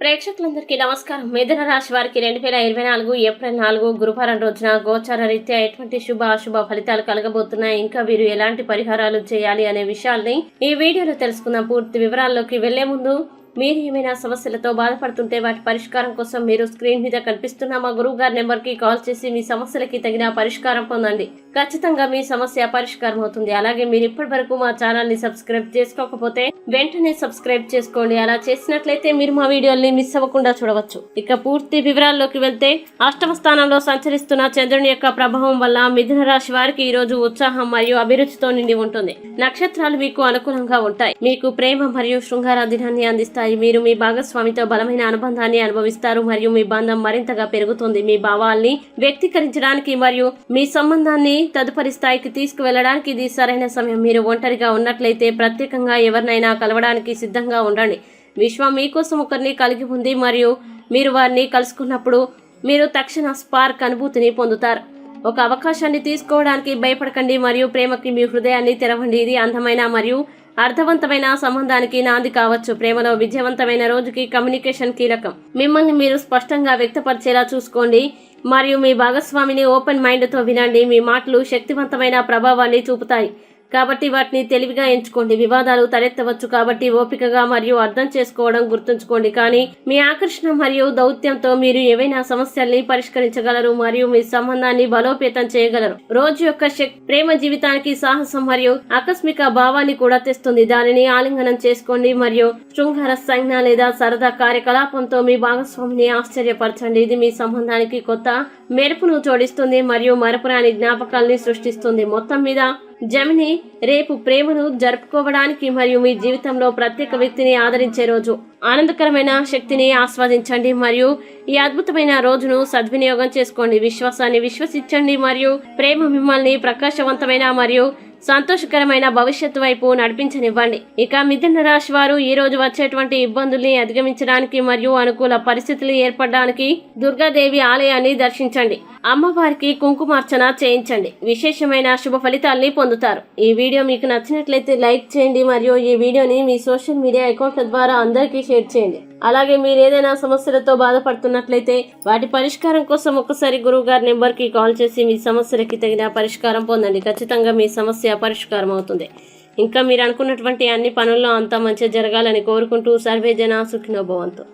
ప్రేక్షకులందరికీ నమస్కారం. మిథున రాశి వారికి రెండు వేల ఇరవై నాలుగు ఏప్రిల్ నాలుగు గురువారం రోజున గోచార రీత్యా ఎటువంటి శుభ అశుభ ఫలితాలు కలగబోతున్నాయి? ఇంకా వీరు ఎలాంటి పరిహారాలు చేయాలి అనే విషయాల్ని ఈ వీడియోలో తెలుసుకుందాం. పూర్తి వివరాల్లోకి వెళ్ళే ముందు మీరు ఏమైనా సమస్యలతో బాధపడుతుంటే వాటి పరిష్కారం కోసం మీరు స్క్రీన్ మీద కనిపిస్తున్న మా గురువు గారి నెంబర్కి కాల్ చేసి మీ సమస్యలకి తగిన పరిష్కారం పొందండి. ఖచ్చితంగా మీ సమస్య పరిష్కారం అవుతుంది. అలాగే మీరు ఇప్పటి వరకు మా ఛానల్ని సబ్స్క్రైబ్ చేసుకోకపోతే వెంటనే సబ్స్క్రైబ్ చేసుకోండి. అలా చేసినట్లయితే మీరు మా వీడియోల్ని మిస్ అవ్వకుండా చూడవచ్చు. ఇక పూర్తి వివరాల్లోకి వెళ్తే అష్టమ స్థానంలో సంచరిస్తున్న చంద్రుని యొక్క ప్రభావం వల్ల మిథున రాశి వారికి ఈ రోజు ఉత్సాహం మరియు అభిరుచితో నిండి ఉంటుంది. నక్షత్రాలు మీకు అనుకూలంగా ఉంటాయి. మీకు ప్రేమ మరియు శృంగార దినాన్ని అందిస్తాయి. మీరు మీ భాగస్వామితో బలమైన అనుబంధాన్ని అనుభవిస్తారు మరియు మీ బంధం మరింతగా పెరుగుతుంది. మీ భావాల్ని వ్యక్తీకరించడానికి మరియు మీ సంబంధాన్ని తదుపరి స్థాయికి తీసుకువెళ్ళడానికి ఇది సరైన సమయం. మీరు ఒంటరిగా ఉన్నట్లయితే ప్రత్యేకంగా ఎవరినైనా కలవడానికి సిద్ధంగా ఉండండి. విశ్వం మీకోసం ఒకరిని కలిగి ఉంది మరియు మీరు వారిని కలుసుకున్నప్పుడు మీరు తక్షణ స్పార్క్ అనుభూతిని పొందుతారు. ఒక అవకాశాన్ని తీసుకోవడానికి భయపడకండి మరియు ప్రేమకి మీ హృదయాన్ని తెరవండి. ఇది అందమైన మరియు అర్థవంతమైన సంబంధానికి నాంది కావచ్చు. ప్రేమలో విజయవంతమైన రోజుకి కమ్యూనికేషన్ కీలకం. మిమ్మల్ని మీరు స్పష్టంగా వ్యక్తపరిచేలా చూసుకోండి. మరియు మీ భాగస్వామిని ఓపెన్ మైండ్తో వినండి. మీ మాటలు శక్తివంతమైన ప్రభావాన్ని చూపుతాయి. కాబట్టి వాటిని తెలివిగా ఎంచుకోండి. వివాదాలు తలెత్తవచ్చు కాబట్టి ఓపికగా మరియు అర్థం చేసుకోవడం గుర్తుంచుకోండి. కానీ మీ ఆకర్షణ మరియు దౌత్యంతో మీరు ఏవైనా సమస్యల్ని పరిష్కరించగలరు మరియు మీ సంబంధాన్ని బలోపేతం చేయగలరు. రోజు యొక్క శక్తి ప్రేమ జీవితానికి సాహసం మరియు ఆకస్మిక భావాన్ని కూడా తెస్తుంది. దానిని ఆలింగనం చేసుకోండి మరియు శృంగార సంజ్ఞ లేదా సరదా కార్యకలాపంతో మీ భాగస్వామిని ఆశ్చర్యపరచండి. ఇది మీ సంబంధానికి కొత్త మెరుపును జోడిస్తుంది మరియు మరపురాని జ్ఞాపకాల్ని సృష్టిస్తుంది. మొత్తం మీద జమిని రేపు ప్రేమను జరుపుకోవడానికి మరియు మీ జీవితంలో ప్రత్యేక వ్యక్తిని ఆదరించే రోజు. ఆనందకరమైన శక్తిని ఆస్వాదించండి మరియు ఈ అద్భుతమైన రోజును సద్వినియోగం చేసుకోండి. విశ్వాసాన్ని విశ్వసించండి మరియు ప్రేమ మిమ్మల్ని ప్రకాశవంతమైన మరియు సంతోషకరమైన భవిష్యత్తు వైపు నడిపించనివ్వండి. ఇక మిథున రాశి వారు ఈ రోజు వచ్చేటువంటి ఇబ్బందుల్ని అధిగమించడానికి మరియు అనుకూల పరిస్థితులు ఏర్పడడానికి దుర్గాదేవి ఆలయాన్ని దర్శించండి. అమ్మవారికి కుంకుమార్చన చేయించండి. విశేషమైన శుభ ఫలితాల్ని పొందుతారు. ఈ వీడియో మీకు నచ్చినట్లయితే లైక్ చేయండి మరియు ఈ వీడియోని మీ సోషల్ మీడియా అకౌంట్ల ద్వారా అందరికీ షేర్ చేయండి. అలాగే మీరు ఏదైనా సమస్యలతో బాధపడుతున్నట్లయితే వాటి పరిష్కారం కోసం ఒక్కసారి గురువు గారి నెంబర్కి కాల్ చేసి మీ సమస్యలకి తగిన పరిష్కారం పొందండి. ఖచ్చితంగా మీ సమస్య పరిష్కారం అవుతుంది. ఇంకా మీరు అనుకున్నటువంటి అన్ని పనుల్లో అంతా మంచిగా జరగాలని కోరుకుంటూ సర్వేజన సుఖినోభవంతో